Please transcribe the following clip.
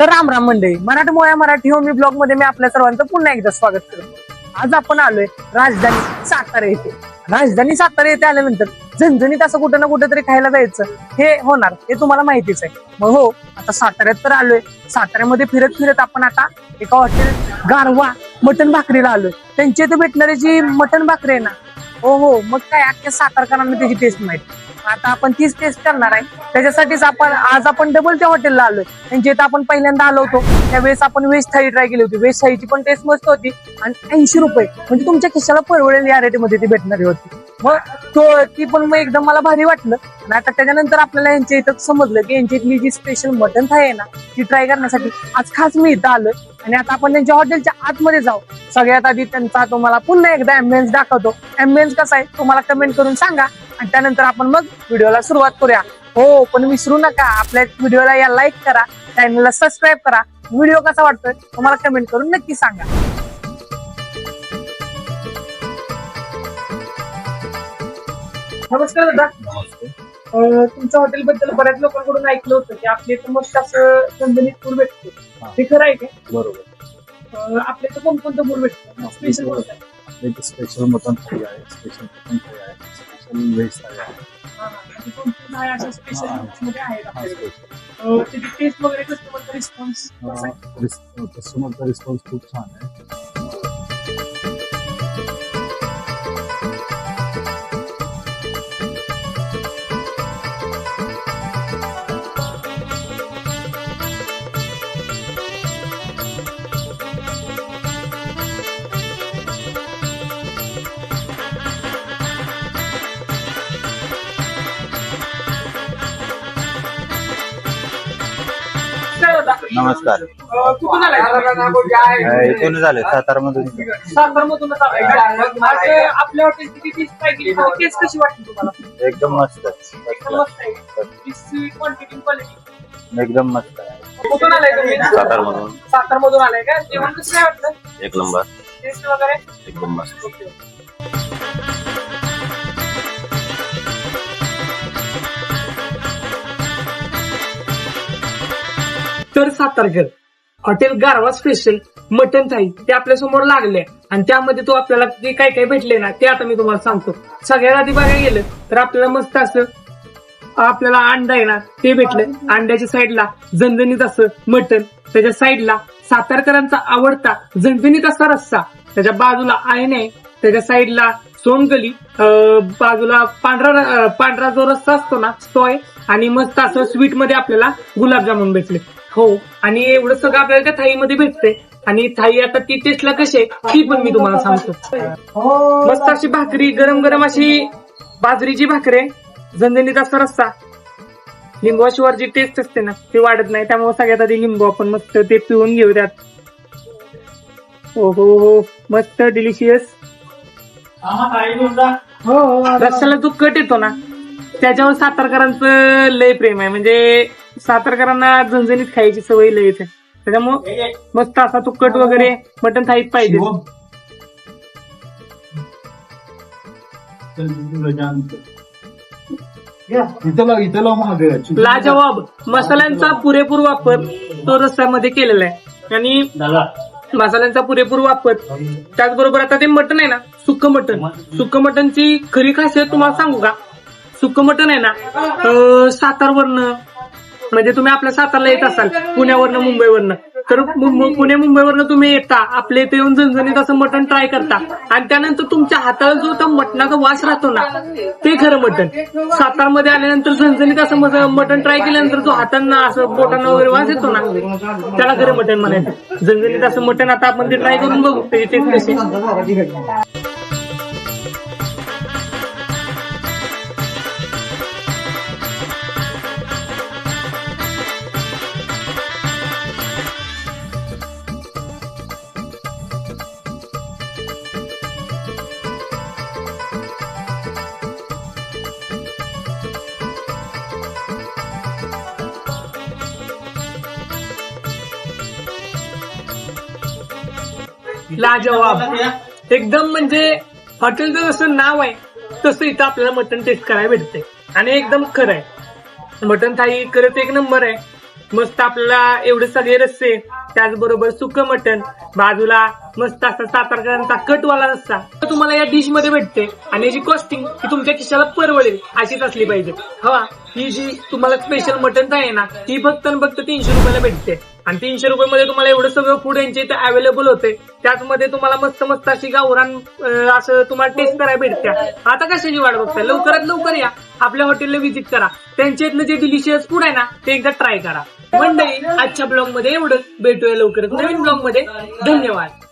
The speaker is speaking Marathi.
तर राम राम मंडळी. मराठी मोया मराठी होमी ब्लॉगमध्ये मी आपल्या सर्वांचं पुन्हा एकदा स्वागत करतो. आज आपण आलोय राजधानी सातारा येथे. राजधानी सातारा येथे आल्यानंतर झणझणीत असं कुठं ना कुठं तरी खायला जायचं हे होणार हे तुम्हाला माहितीच आहे. मग हो आता साताऱ्यात तर आलोय. साताऱ्यामध्ये फिरत फिरत आपण आता एका हॉटेल गारवा मटण भाकरीला आलोय. त्यांची इथे भेटणारी जी मटन भाकरी आहे ना हो हो मग काय अख्ख्या सातारकरांना त्याची टेस्ट माहिती. आता आपण तीच टेस्ट करणार आहे. त्याच्यासाठीच आपण आज आपण डबल त्या हॉटेलला आलोय. त्यांच्या इथं आपण पहिल्यांदा आलो होतो त्यावेळेस आपण वेज थाळी ट्राय केली होती. वेज थाळीची पण टेस्ट मस्त होती. आणि ऐंशी रुपये. म्हणजे तुमच्या खिशाला परवडेल या रेटमध्ये ती भेटणारी होती. मग तो ती पण मग एकदम मला भारी वाटलं. आणि आता त्याच्यानंतर आपल्याला यांच्या इथं समजलं की यांची इथली जी स्पेशल मटन थाळी आहे ना ती ट्राय करण्यासाठी आज खास मी इथं आलोय. आणि आता आपण त्यांच्या हॉटेलच्या आतमध्ये जाऊ. सगळ्यात आधी त्यांचा तुम्हाला पुन्हा एकदा अँबियन्स दाखवतो. अँबियन्स कसा आहे तुम्हाला कमेंट करून सांगा. आणि त्यानंतर आपण मग व्हिडिओला सुरुवात करूया. हो पण विसरू नका. आपल्या व्हिडिओला या लाईक करा चॅनलला सबस्क्राईब करा. व्हिडिओ कसा वाटतोय तुम्हाला कमेंट करून नक्की सांगा. नमस्कार दादा. अं, तुमच्या हॉटेल बद्दल बऱ्याच लोकांकडून ऐकलं होतं की आपल्या इथं मस्त असं संदनित पूर भेटतो. ते खरं आहे का? बरोबर. अं, आपल्या इथं कोणकोणतं पूर भेटतं? स्पेशल कोणतं? आहे? आपल्या इथे स्पेशल मटन थाळी आहे स्पेशल चिकन थाळी आहे. स्पेशल व्हेज रिस्पॉन्स कस्टमरचा रिस्पॉन्स खूप छान आहे. नमस्कार. कुठून आलाय? इथून झाले सातारा मधून सातार आपल्या हॉटेलची केली कशी वाटली तुम्हाला? एकदम मस्त एकदम मस्त आहे. स्वीट क्वांटिटी क्वालिटी एकदम मस्त आहे. कुठून आलाय तुम्ही? सातारमधून. सातार मधून आलाय का? जेवण कसं काय वाटलं? एक नंबर. टेस्ट वगैरे? एकदम मस्त तर सातारकर हॉटेल गारवा स्पेशल मटन थाई ते आपल्यासमोर लागले. आणि त्यामध्ये तो आपल्याला जे काय काय भेटले ना ते आता मी तुम्हाला सांगतो. सगळ्यात आधी बघायला गेलं तर आपल्याला मस्त असं आपल्याला अंडा आहे ना ते भेटलं. अंड्याच्या साईडला झणझणीत असं मटन त्याच्या साईडला सातारकरांचा आवडता झणझणीत असा रस्सा. त्याच्या बाजूला आयन आहे त्याच्या साईडला सोनगली अं, बाजूला पांढरा पांढरा जो रस्सा असतो ना तो आहे आणि मस्त असं स्वीटमध्ये आपल्याला गुलाबजामुन भेटले. हो आणि एवढं सगळं आपल्याला त्या थाईमध्ये भेटते आणि थाई आता ती टेस्टला कशी आहे ती पण मी तुम्हाला सांगतो. मस्त अशी भाकरी गरम गरम अशी बाजरीची भाकरी आहे, झणझणीत असा रस्सा. लिंबूशिवार जी टेस्ट असते ना ती वाढत नाही. त्यामुळे सगळ्यात आधी लिंबू आपण मस्त ते पिऊन घेऊ त्यात. हो हो हो. मस्त डिलिशियस हो रस्त्याला जो कट येतो ना त्याच्यावर सातारकरांचं लय प्रेम आहे. म्हणजे सातारकरांना झणझणीत खायची सवय लय येते त्याच्यामुळं मस्त असा तो कट वगैरे मटन थाईत पाहिजे. लाजवाब. मसाल्यांचा पुरेपूर वापर तो रस्त्यामध्ये केलेला आहे. आणि मसाल्यांचा पुरेपूर वापर. त्याचबरोबर आता ते मटन आहे ना सुक्क मटन सुक्क मटनची खरी खासियत तुम्हाला सांगू का? सुक्क मटन आहे ना सातारवरनं म्हणजे तुम्ही आपल्या सातारला येत असाल पुण्यावरनं मुंबईवरनं. तर पुणे मुंबईवरनं तुम्ही येता आपल्या इथे येऊन झणझणीत असं मटण ट्राय करता. आणि त्यानंतर तुमच्या हाताला जो त्या मटणाचा वास राहतो ना ते खरं मटण. सातारमध्ये आल्यानंतर झणझणीत असं मटण ट्राय केल्यानंतर जो हातांना असं बोटांना वगैरे वास येतो ना त्याला खरं मटण म्हणायचं. झणझणीत असं मटण आता आपण ते ट्राय करून बघू त्याची टेस्ट कशी लाजवाब. एकदम म्हणजे हॉटेलचं जसं नाव आहे तसं इथं आपल्याला मटन टेस्ट करायला भेटते. आणि एकदम खरं आहे. मटन थाई खरंच एक नंबर आहे. मस्त आपल्याला एवढे सगळे रस्से त्याचबरोबर सुकं मटण बाजूला मस्त असा सातारकरांचा कटवाला रस्सा. तर तुम्हाला या डिशमध्ये भेटते. आणि याची कॉस्टिंग ही तुमच्या खिशाला परवडेल अशीच असली पाहिजे. हवा ही जी तुम्हाला स्पेशल मटन आहे ना ती फक्त फक्त तीनशे रुपयाला भेटते. आणि तीनशे रुपये मध्ये तुम्हाला एवढं सगळं फूड यांच्या इथे अवेलेबल होते त्याचमध्ये तुम्हाला मस्त मस्त अशी गावरान असं तुम्हाला टेस्ट करायला भेटत्या. आता कशाची वाट बघताय? लवकरात लवकर या. आपल्या हॉटेलला व्हिजिट करा. त्यांच्या इथलं जे डिलिशियस फूड आहे ना ते एकदा ट्राय करा. मंडळी आजच्या ब्लॉगमध्ये एवढं. भेटूया लवकरच नवीन ब्लॉगमध्ये. धन्यवाद.